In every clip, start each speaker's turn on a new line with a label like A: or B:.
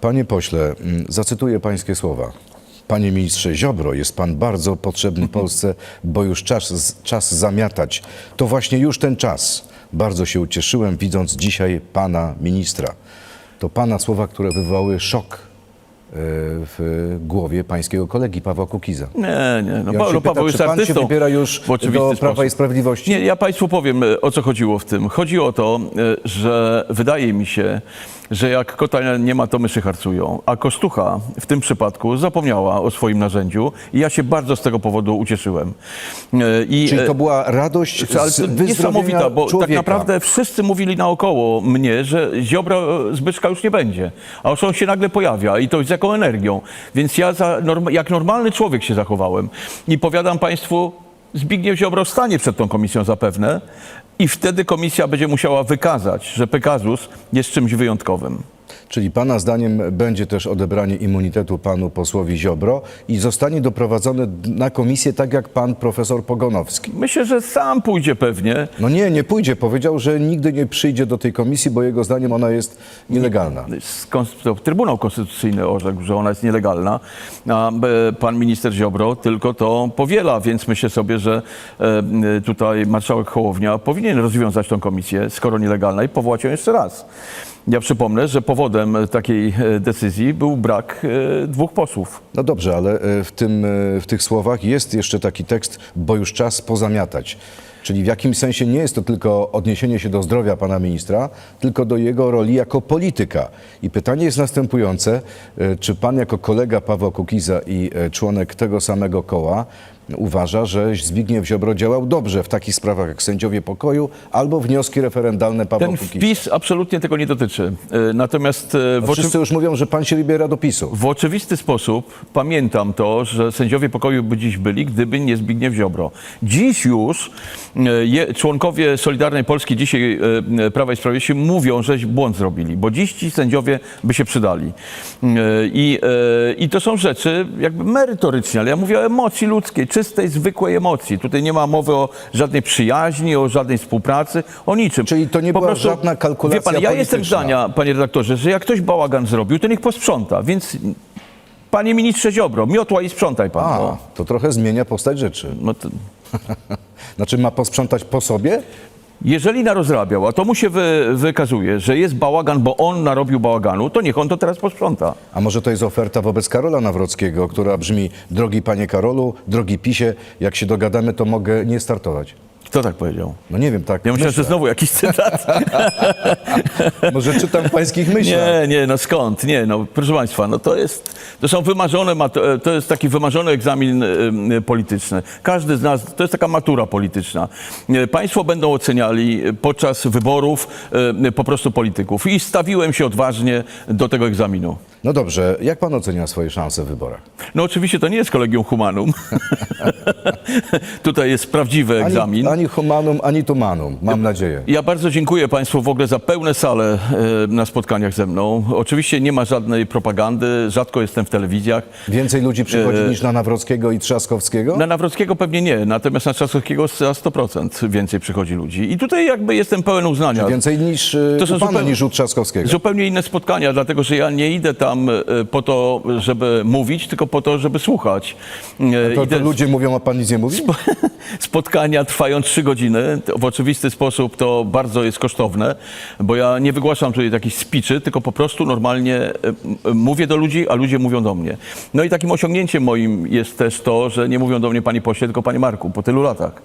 A: Panie pośle, mm, zacytuję pańskie słowa. Panie ministrze Ziobro, jest pan bardzo potrzebny Polsce, bo już czas, czas zamiatać. To właśnie już ten czas. Bardzo się ucieszyłem, widząc dzisiaj pana ministra. To pana słowa, które wywołały szok e, w głowie pańskiego kolegi Pawła Kukiza.
B: Nie, nie. No, Paweł,
A: pyta,
B: Paweł jest
A: czy pan się
B: artystą.
A: wybiera już do Prawa i Sprawiedliwości?
B: Nie, ja Państwu powiem, e, o co chodziło w tym. Chodzi o to, e, że wydaje mi się, że jak kota nie ma, to myszy harcują. A Kostucha w tym przypadku zapomniała o swoim narzędziu i ja się bardzo z tego powodu ucieszyłem. E, I,
A: Czyli
B: e,
A: to była radość
B: ale
A: z
B: niesamowita, bo
A: człowieka.
B: tak naprawdę wszyscy mówili naokoło mnie, że Ziobro Zbyszka już nie będzie. A on się nagle pojawia i to z jaką energią. Więc ja za, jak normalny człowiek się zachowałem. I powiadam Państwu, Zbigniew Ziobro stanie przed tą komisją zapewne i wtedy komisja będzie musiała wykazać, że Pegasus jest czymś wyjątkowym.
A: Czyli Pana zdaniem będzie też odebranie immunitetu Panu posłowi Ziobro i zostanie doprowadzony na komisję tak jak Pan profesor Pogonowski.
B: Myślę, że sam pójdzie pewnie.
A: No nie, nie pójdzie. Powiedział, że nigdy nie przyjdzie do tej komisji, bo jego zdaniem ona jest nielegalna.
B: Trybunał Konstytucyjny orzekł, że ona jest nielegalna, a e, pan minister Ziobro tylko to powiela, więc myślę sobie, że e, tutaj marszałek Hołownia powinien rozwiązać tą komisję, skoro nielegalna i powołać ją jeszcze raz. Ja przypomnę, że powodem takiej e, decyzji był brak e, dwóch posłów.
A: No dobrze, ale e, w, tym, w tych słowach jest jeszcze taki tekst, bo już czas pozamiatać. Czyli w jakimś sensie nie jest to tylko odniesienie się do zdrowia pana ministra, tylko do jego roli jako polityka. I pytanie jest następujące, czy pan jako kolega Pawła Kukiza i członek tego samego koła uważa, że Zbigniew Ziobro działał dobrze w takich sprawach jak sędziowie pokoju albo wnioski referendalne Pawła
B: Ten
A: Kukiza?
B: wpis absolutnie tego nie dotyczy. E, Natomiast e, w oczy...
A: Wszyscy już mówią, że pan się wybiera do PiSu.
B: W oczywisty sposób pamiętam to, że sędziowie pokoju by dziś byli, gdyby nie Zbigniew Ziobro. Dziś już e, je, członkowie Solidarnej Polski, dzisiaj Prawa i Sprawiedliwości mówią, że błąd zrobili, bo dziś ci sędziowie by się przydali. I, I to są rzeczy jakby merytoryczne, ale ja mówię o emocji ludzkiej, czystej, zwykłej emocji. Tutaj nie ma mowy o żadnej przyjaźni, o żadnej współpracy, o niczym.
A: Czyli to nie była żadna kalkulacja
B: Wie pan, ja jestem zdania, panie redaktorze, że jak ktoś bałagan zrobił, to niech posprząta, więc Panie ministrze Ziobro, miotła i sprzątaj pan.
A: A,
B: No.
A: to trochę zmienia postać rzeczy.
B: No to,
A: Znaczy ma posprzątać po sobie?
B: Jeżeli narozrabiał, a to mu się wy, wykazuje, że jest bałagan, bo on narobił bałaganu, to niech on to teraz posprząta.
A: A może to jest oferta wobec Karola Nawrockiego, która brzmi, drogi panie Karolu, drogi PiSie, jak się dogadamy, to mogę nie startować.
B: Kto tak powiedział?
A: No nie wiem, tak
B: Ja myślałem, że
A: myślę.
B: znowu jakiś cytat.
A: Może czytam w pańskich myślach.
B: Nie, nie, no skąd? Nie, no proszę Państwa, no to jest, to są wymarzone, e, to jest taki wymarzony egzamin e, polityczny. Każdy z nas, to jest taka matura polityczna. E, Państwo będą oceniali podczas wyborów po prostu polityków i stawiłem się odważnie do tego egzaminu.
A: No dobrze, jak pan ocenia swoje szanse w wyborach?
B: No oczywiście to nie jest kolegium humanum. Tutaj jest prawdziwy egzamin.
A: Ani, ani humanum, ani tumanum, mam nadzieję.
B: Ja bardzo dziękuję Państwu w ogóle za pełne sale e, na spotkaniach ze mną. Oczywiście nie ma żadnej propagandy, rzadko jestem w telewizjach.
A: Więcej ludzi przychodzi niż na Nawrockiego i Trzaskowskiego?
B: Na Nawrockiego pewnie nie, natomiast na Trzaskowskiego za 100% więcej przychodzi ludzi. I tutaj jakby jestem pełen uznania.
A: Więcej niż y,
B: To
A: u pana, niż u Trzaskowskiego.
B: Zupełnie inne spotkania, dlatego że ja nie idę tam e, po to, żeby mówić, tylko po to, żeby słuchać. E,
A: To, to ludzie mówią, a pan nic nie mówi?
B: Spotkania trwają trzy godziny. W oczywisty sposób to bardzo jest kosztowne, bo ja nie wygłaszam tutaj takich spiczy, tylko po prostu normalnie e, mówię do ludzi, a ludzie mówią do mnie. No i takim osiągnięciem moim jest też to, że nie mówią do mnie panie pośle, tylko panie Marku, po tylu latach.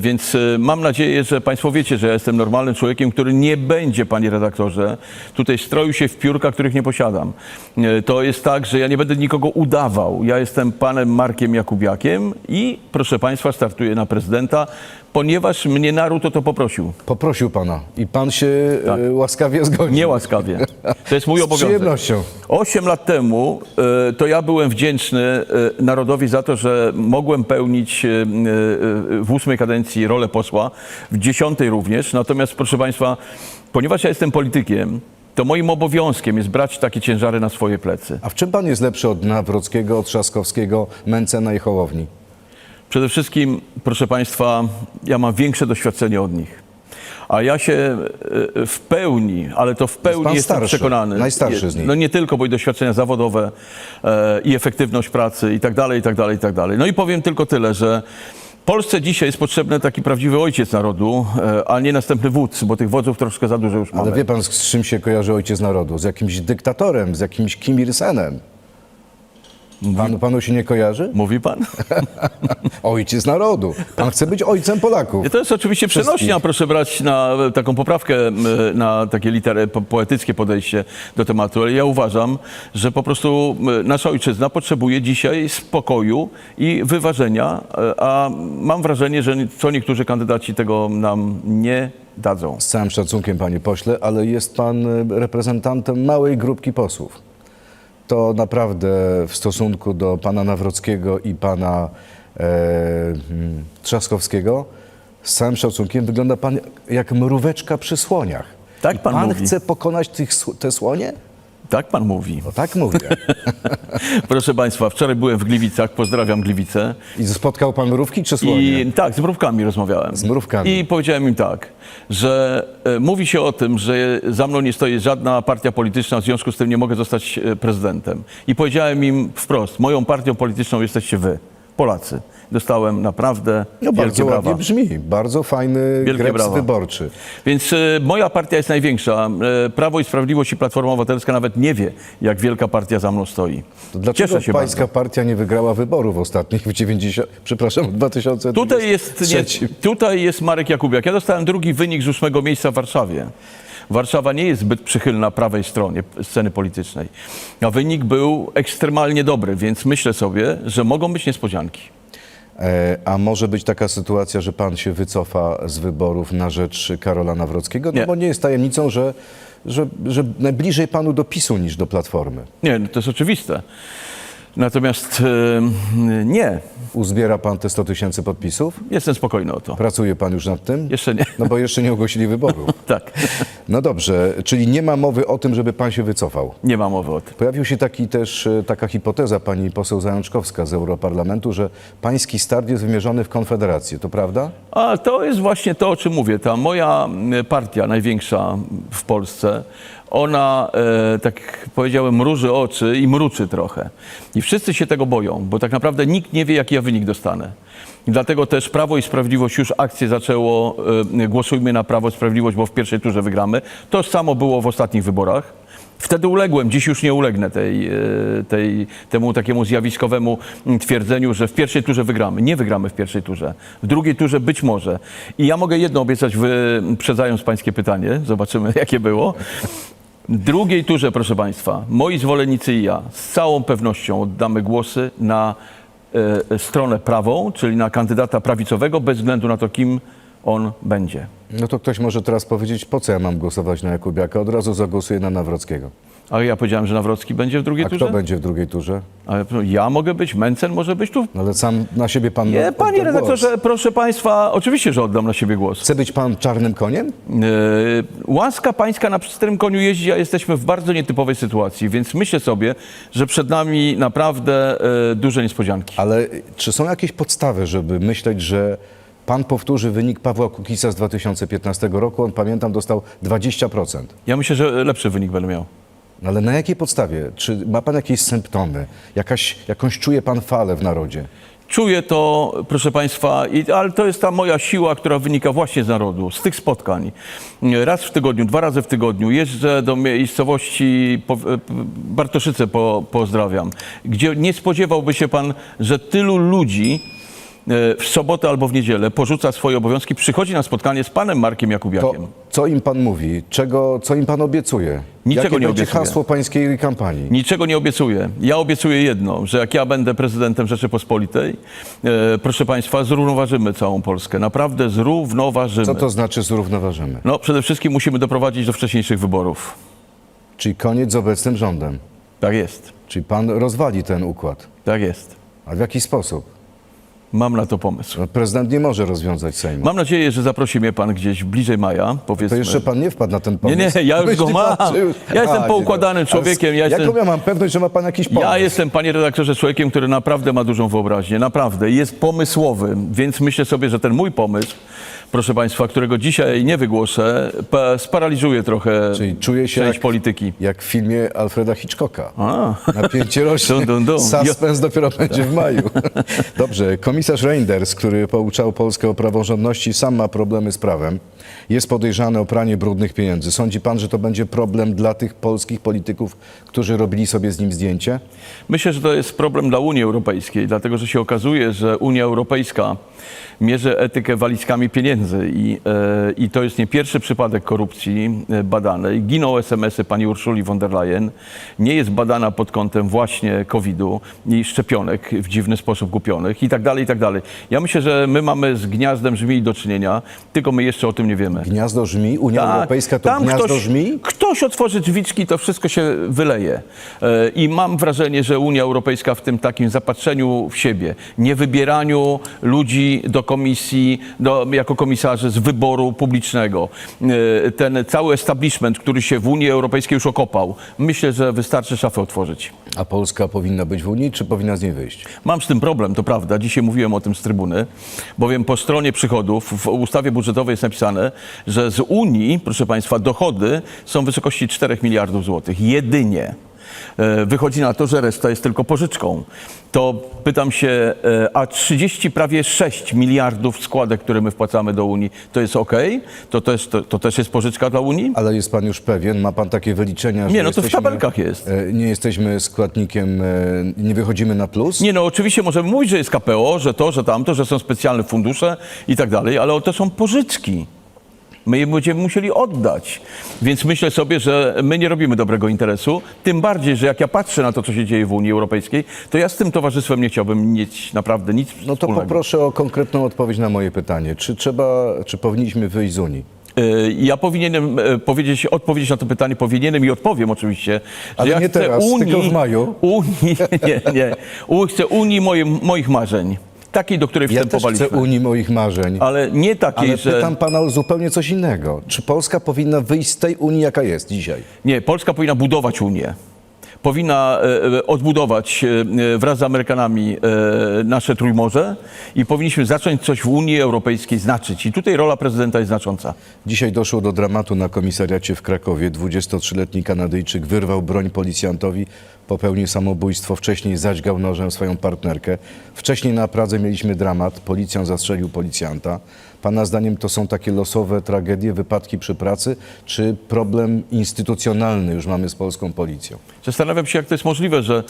B: Więc mam nadzieję, że państwo wiecie, że ja jestem normalnym człowiekiem, który nie będzie, panie redaktorze, tutaj stroił się w piórka, których nie posiadam. E, To jest tak, że ja nie będę nikogo udawał. Ja jestem panem Markiem Jakubiakiem i proszę państwa, startuję na prezydenta, ponieważ mnie naród o to poprosił.
A: Poprosił pana i pan się y, łaskawie zgodził.
B: Niełaskawie. To jest mój
A: Z
B: obowiązek.
A: przyjemnością.
B: Osiem lat temu e, to ja byłem wdzięczny e, narodowi za to, że mogłem pełnić e, e, w ósmej kadencji rolę posła, w dziesiątej również. Natomiast proszę Państwa, ponieważ ja jestem politykiem, to moim obowiązkiem jest brać takie ciężary na swoje plecy.
A: A w czym pan jest lepszy od Nawrockiego, od Trzaskowskiego, Mencena i Hołowni?
B: Przede wszystkim, proszę Państwa, ja mam większe doświadczenie od nich. A ja się e, w pełni, ale to w pełni
A: pan
B: jestem
A: starszy,
B: przekonany.
A: najstarszy z nich.
B: No nie tylko, bo i doświadczenia zawodowe e, i efektywność pracy i tak dalej, i tak dalej, i tak dalej. No i powiem tylko tyle, że Polsce dzisiaj jest potrzebny taki prawdziwy ojciec narodu, e, a nie następny wódz, bo tych wodzów troszkę za dużo już mamy.
A: Ale wie pan, z czym się kojarzy ojciec narodu? Z jakimś dyktatorem, z jakimś Kim Il-senem. Panu, panu się nie kojarzy?
B: Mówi pan?
A: Ojciec narodu. Pan chce być ojcem Polaków.
B: To jest oczywiście przenośnia, proszę brać na e, taką poprawkę, na takie litery, po, poetyckie podejście do tematu, ale ja uważam, że po prostu nasza ojczyzna potrzebuje dzisiaj spokoju i wyważenia, e, a mam wrażenie, że co niektórzy kandydaci tego nam nie dadzą.
A: Z całym szacunkiem, panie pośle, ale jest pan e, reprezentantem małej grupki posłów. To naprawdę w stosunku do pana Nawrockiego i pana e, mm, Trzaskowskiego, z całym szacunkiem, wygląda pan jak mróweczka przy słoniach.
B: Tak
A: I
B: pan
A: pan
B: mówi.
A: chce pokonać tych, te słonie?
B: Tak pan mówi.
A: No tak mówię.
B: Proszę państwa, wczoraj byłem w Gliwicach, pozdrawiam Gliwice.
A: I spotkał pan mrówki czy słonie?
B: I tak, z mrówkami rozmawiałem.
A: Z mrówkami.
B: I powiedziałem im tak, że e, mówi się o tym, że za mną nie stoi żadna partia polityczna, w związku z tym nie mogę zostać e, prezydentem. I powiedziałem im wprost, moją partią polityczną jesteście wy, Polacy. Dostałem naprawdę
A: No
B: wielkie
A: bardzo
B: brawa.
A: ładnie brzmi. Bardzo fajny
B: Wielkie
A: greps
B: brawa.
A: wyborczy.
B: Więc e, moja partia jest największa. E, Prawo i Sprawiedliwość i Platforma Obywatelska nawet nie wie, jak wielka partia za mną stoi.
A: To dlaczego
B: Cieszę się
A: pańska
B: bardzo.
A: partia nie wygrała wyborów ostatnich w 90, przepraszam, w 2023?
B: Tutaj jest, nie, tutaj jest Marek Jakubiak. Ja dostałem drugi wynik z ósmego miejsca w Warszawie. Warszawa nie jest zbyt przychylna prawej stronie sceny politycznej. A wynik był ekstremalnie dobry, więc myślę sobie, że mogą być niespodzianki.
A: E, A może być taka sytuacja, że pan się wycofa z wyborów na rzecz Karola Nawrockiego? No
B: Nie.
A: bo nie jest tajemnicą, że, że, że najbliżej panu do PiSu niż do Platformy.
B: Nie, no to jest oczywiste. Natomiast e, nie,
A: Uzbiera pan te 100 tysięcy podpisów?
B: jestem spokojny o to.
A: Pracuje pan już nad tym?
B: Jeszcze nie.
A: No bo jeszcze nie ogłosili wyborów.
B: Tak,
A: No dobrze, czyli nie ma mowy o tym, żeby pan się wycofał.
B: nie ma mowy o tym.
A: Pojawił się taki też e, taka hipoteza pani poseł Zajączkowska z Europarlamentu, że pański start jest wymierzony w Konfederację. To prawda?
B: A to jest właśnie to, o czym mówię. Ta moja m, partia największa w Polsce, ona, e, tak powiedziałem, mruży oczy i mruczy trochę. I wszyscy się tego boją, bo tak naprawdę nikt nie wie, jaki ja wynik dostanę. I dlatego też Prawo i Sprawiedliwość już akcję zaczęło, e, głosujmy na Prawo i Sprawiedliwość, bo w pierwszej turze wygramy. To samo było w ostatnich wyborach. Wtedy uległem, dziś już nie ulegnę tej, e, tej, temu takiemu zjawiskowemu mm, twierdzeniu, że w pierwszej turze wygramy. Nie wygramy w pierwszej turze. W drugiej turze być może. I ja mogę jedno obiecać, wyprzedzając pańskie pytanie, zobaczymy jakie było. Drugiej turze, proszę państwa, moi zwolennicy i ja z całą pewnością oddamy głosy na e, stronę prawą, czyli na kandydata prawicowego, bez względu na to, kim on będzie.
A: No to ktoś może teraz powiedzieć, po co ja mam głosować na Jakubiaka? Od razu zagłosuję na Nawrockiego.
B: A ja powiedziałem, że Nawrocki będzie w drugiej
A: A
B: turze?
A: kto będzie w drugiej turze?
B: Ale ja mogę być, Mencen może być tu.
A: No ale sam na siebie pan
B: Nie,
A: odda
B: panie
A: głos.
B: redaktorze, proszę państwa, oczywiście, że oddam na siebie głos.
A: Chce być pan czarnym koniem?
B: Yy, łaska pańska na pstrym koniu jeździ, a jesteśmy w bardzo nietypowej sytuacji, więc myślę sobie, że przed nami naprawdę yy, duże niespodzianki.
A: Ale czy są jakieś podstawy, żeby myśleć, że pan powtórzy wynik Pawła Kukiza z 2015 roku? On, pamiętam, dostał 20%.
B: Ja myślę, że lepszy wynik będę miał.
A: Ale na jakiej podstawie? Czy ma pan jakieś symptomy? Jakaś, jakąś czuje pan falę w narodzie?
B: Czuję to, proszę Państwa, i, ale to jest ta moja siła, która wynika właśnie z narodu, z tych spotkań. Raz w tygodniu, dwa razy w tygodniu jeżdżę do miejscowości po, Bartoszyce, po, pozdrawiam, gdzie nie spodziewałby się Pan, że tylu ludzi e, w sobotę albo w niedzielę porzuca swoje obowiązki, przychodzi na spotkanie z Panem Markiem
A: To
B: Jakubiakiem.
A: co im pan mówi? Czego, co im pan obiecuje?
B: Niczego
A: Jakie
B: nie
A: będzie
B: obiecuję.
A: hasło pańskiej kampanii?
B: Niczego nie obiecuję. Ja obiecuję jedno, że jak ja będę prezydentem Rzeczypospolitej, e, proszę Państwa, zrównoważymy całą Polskę. Naprawdę zrównoważymy.
A: Co to znaczy zrównoważymy?
B: No, przede wszystkim musimy doprowadzić do wcześniejszych wyborów.
A: Czyli koniec z obecnym rządem.
B: Tak jest.
A: Czyli pan rozwali ten układ.
B: Tak jest.
A: A w jaki sposób?
B: Mam na to pomysł.
A: Prezydent nie może rozwiązać Sejmu.
B: Mam nadzieję, że zaprosi mnie pan gdzieś bliżej maja, powiedzmy.
A: To jeszcze pan nie wpadł na ten
B: Nie,
A: pomysł.
B: nie, ja już go mam. Ja jestem poukładanym
A: nie,
B: człowiekiem, ja
A: Jaką
B: jestem-
A: ja mam pewność, że ma pan jakiś pomysł?
B: Ja jestem, panie redaktorze, człowiekiem, który naprawdę ma dużą wyobraźnię, naprawdę. Jest pomysłowy, więc myślę sobie, że ten mój pomysł proszę Państwa, którego dzisiaj nie wygłoszę, pa- sparaliżuje trochę
A: Czyli czuje się
B: część
A: jak,
B: polityki.
A: jak w filmie Alfreda Hitchcocka.
B: A.
A: Napięcie rośnie,
B: Dum, dum, dum.
A: suspens dopiero będzie w maju. Dobrze, komisarz Reinders, który pouczał Polskę o praworządności, sam ma problemy z prawem. Jest podejrzany o pranie brudnych pieniędzy. Sądzi pan, że to będzie problem dla tych polskich polityków, którzy robili sobie z nim zdjęcie?
B: Myślę, że to jest problem dla Unii Europejskiej, dlatego że się okazuje, że Unia Europejska mierzy etykę walizkami pieniędzy i, e, i to jest nie pierwszy przypadek korupcji e, badanej. Giną SMS-y pani Urszuli von der Leyen. Nie jest badana pod kątem właśnie COVID-u i szczepionek w dziwny sposób kupionych i tak dalej, i tak dalej. Ja myślę, że my mamy z gniazdem żmii do czynienia, tylko my jeszcze o tym nie wiemy.
A: Gniazdo żmi? Unia
B: Tak,
A: Europejska to gniazdo
B: ktoś,
A: żmi?
B: Ktoś otworzy drzwiczki, to wszystko się wyleje. E, I mam wrażenie, że Unia Europejska w tym takim zapatrzeniu w siebie, nie wybieraniu ludzi do komisji, do, jako komisarzy z wyboru publicznego, e, ten cały establishment, który się w Unii Europejskiej już okopał, myślę, że wystarczy szafę otworzyć.
A: A Polska powinna być w Unii, czy powinna z niej wyjść?
B: Mam z tym problem, to prawda. Dzisiaj mówiłem o tym z trybuny, bowiem po stronie przychodów w ustawie budżetowej jest napisane, że z Unii, proszę Państwa, dochody są w wysokości 4 miliardów złotych. Jedynie. E, Wychodzi na to, że reszta jest tylko pożyczką. To pytam się, e, a 30 prawie 6 miliardów składek, które my wpłacamy do Unii, to jest ok? To też, to, to też jest pożyczka dla Unii?
A: Ale jest pan już pewien, ma pan takie wyliczenia, że
B: Nie, no to w
A: jesteśmy,
B: tabelkach jest.
A: e, Nie jesteśmy składnikiem, e, nie wychodzimy na plus?
B: Nie no, oczywiście możemy mówić, że jest KPO, że to, że tamto, że są specjalne fundusze i tak dalej, ale to są pożyczki. My je będziemy musieli oddać. Więc myślę sobie, że my nie robimy dobrego interesu. Tym bardziej, że jak ja patrzę na to, co się dzieje w Unii Europejskiej, to ja z tym towarzystwem nie chciałbym mieć naprawdę nic
A: No to
B: wspólnego.
A: poproszę o konkretną odpowiedź na moje pytanie. Czy trzeba, czy powinniśmy wyjść z Unii?
B: Y, Ja powinienem e, powiedzieć, odpowiedzieć na to pytanie, powinienem i odpowiem oczywiście,
A: Ale
B: że ja
A: nie
B: chcę
A: teraz,
B: Unii,
A: tylko w maju.
B: Unii, nie, nie. U- Chcę Unii moje, moich marzeń. Takiej, do której
A: Ja też
B: wstępowaliśmy.
A: chcę Unii moich marzeń.
B: Ale nie takiej,
A: Ale
B: że...
A: pytam pana o zupełnie coś innego. Czy Polska powinna wyjść z tej Unii, jaka jest dzisiaj?
B: Nie, Polska powinna budować Unię. Powinna e, e, odbudować e, wraz z Amerykanami nasze Trójmorze i powinniśmy zacząć coś w Unii Europejskiej znaczyć. I tutaj rola prezydenta jest znacząca.
A: Dzisiaj doszło do dramatu na komisariacie w Krakowie. 23-letni Kanadyjczyk wyrwał broń policjantowi, popełnił samobójstwo, wcześniej zaćgał nożem swoją partnerkę. Wcześniej na Pradze mieliśmy dramat, policjant zastrzelił policjanta. Pana zdaniem to są takie losowe tragedie, wypadki przy pracy, czy problem instytucjonalny już mamy z polską policją?
B: Zastanawiam się, jak to jest możliwe, że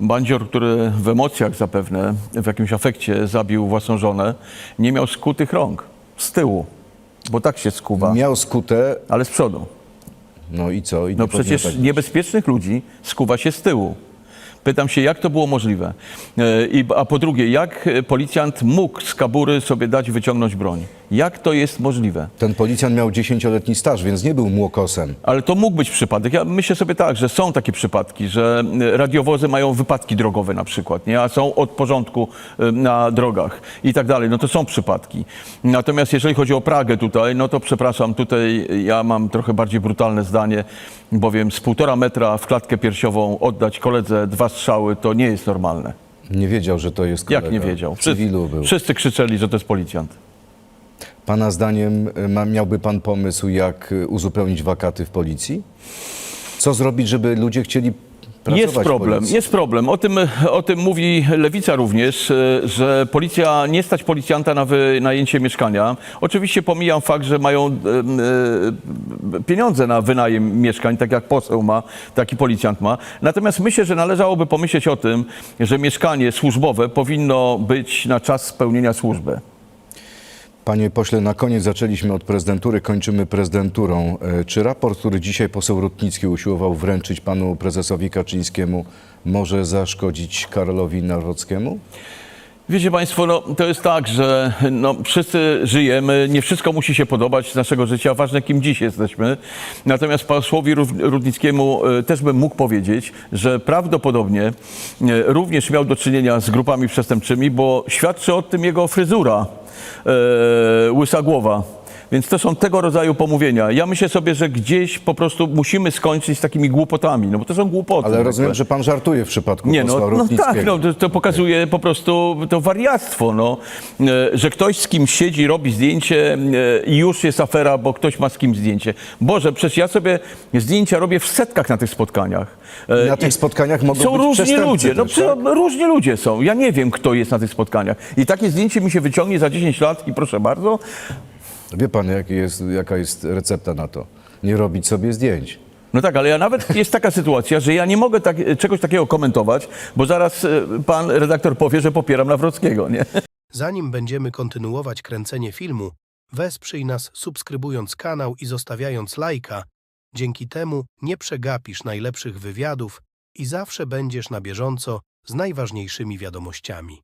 B: bandzior, który w emocjach zapewne, w jakimś afekcie zabił własną żonę, nie miał skutych rąk z tyłu, bo tak się skuwa,
A: Miał skutę,
B: ale z przodu.
A: no i co? I
B: No przecież
A: tak
B: niebezpiecznych ludzi skuwa się z tyłu. Pytam się, jak to było możliwe? E, I, a po drugie, jak policjant mógł z kabury sobie dać wyciągnąć broń? Jak to jest możliwe?
A: Ten policjant miał 10-letni staż, więc nie był młokosem.
B: Ale to mógł być przypadek. Ja myślę sobie tak, że są takie przypadki, że e, radiowozy mają wypadki drogowe na przykład, nie? a są od porządku e, na drogach i tak dalej. No to są przypadki. Natomiast jeżeli chodzi o Pragę tutaj, no to przepraszam, tutaj ja mam trochę bardziej brutalne zdanie, bowiem z półtora metra w klatkę piersiową oddać koledze dwa strzały, to nie jest normalne.
A: Nie wiedział, że to jest kolega.
B: Jak nie wiedział?
A: W cywilu był.
B: Wszyscy krzyczeli, że to jest policjant.
A: Pana zdaniem ma, miałby pan pomysł, jak y, uzupełnić wakaty w policji? Co zrobić, żeby ludzie chcieli pracować
B: Jest
A: w
B: problem,
A: policji?
B: jest problem. O tym, o tym mówi Lewica również, e, że policja, nie stać policjanta na wynajęcie mieszkania. Oczywiście pomijam fakt, że mają e, e, pieniądze na wynajem mieszkań, tak jak poseł ma, taki policjant ma. Natomiast myślę, że należałoby pomyśleć o tym, że mieszkanie służbowe powinno być na czas spełnienia służby.
A: Panie pośle, na koniec zaczęliśmy od prezydentury, kończymy prezydenturą. E, Czy raport, który dzisiaj poseł Rutnicki usiłował wręczyć panu prezesowi Kaczyńskiemu, może zaszkodzić Karolowi Nawrockiemu?
B: Wiecie Państwo, no, to jest tak, że no, wszyscy żyjemy, nie wszystko musi się podobać z naszego życia, ważne kim dziś jesteśmy. Natomiast posłowi Rud- Rudnickiemu e, też bym mógł powiedzieć, że prawdopodobnie e, również miał do czynienia z grupami przestępczymi, bo świadczy o tym jego fryzura, e, łysa głowa. Więc to są tego rodzaju pomówienia. Ja myślę sobie, że gdzieś po prostu musimy skończyć z takimi głupotami, no bo to są głupoty.
A: Ale rozumiem, że pan żartuje w przypadku
B: Nie,
A: posła
B: no, no tak, no, to, to pokazuje po prostu to wariactwo, no, E, że ktoś z kimś siedzi, robi zdjęcie e, i już jest afera, bo ktoś ma z kim zdjęcie. Boże, przecież ja sobie zdjęcia robię w setkach na tych spotkaniach. E,
A: Na tych spotkaniach mogą
B: Są
A: być
B: różni ludzie, no
A: też,
B: przy-
A: tak?
B: różni ludzie są. Ja nie wiem, kto jest na tych spotkaniach. I takie zdjęcie mi się wyciągnie za 10 lat i proszę bardzo,
A: Wie pan, jak jest, jaka jest recepta na to? Nie robić sobie zdjęć.
B: No tak, ale ja nawet jest taka sytuacja, że ja nie mogę tak, czegoś takiego komentować, bo zaraz e, pan redaktor powie, że popieram Nawrockiego, nie?
C: Zanim będziemy kontynuować kręcenie filmu, wesprzyj nas subskrybując kanał i zostawiając lajka. Dzięki temu nie przegapisz najlepszych wywiadów i zawsze będziesz na bieżąco z najważniejszymi wiadomościami.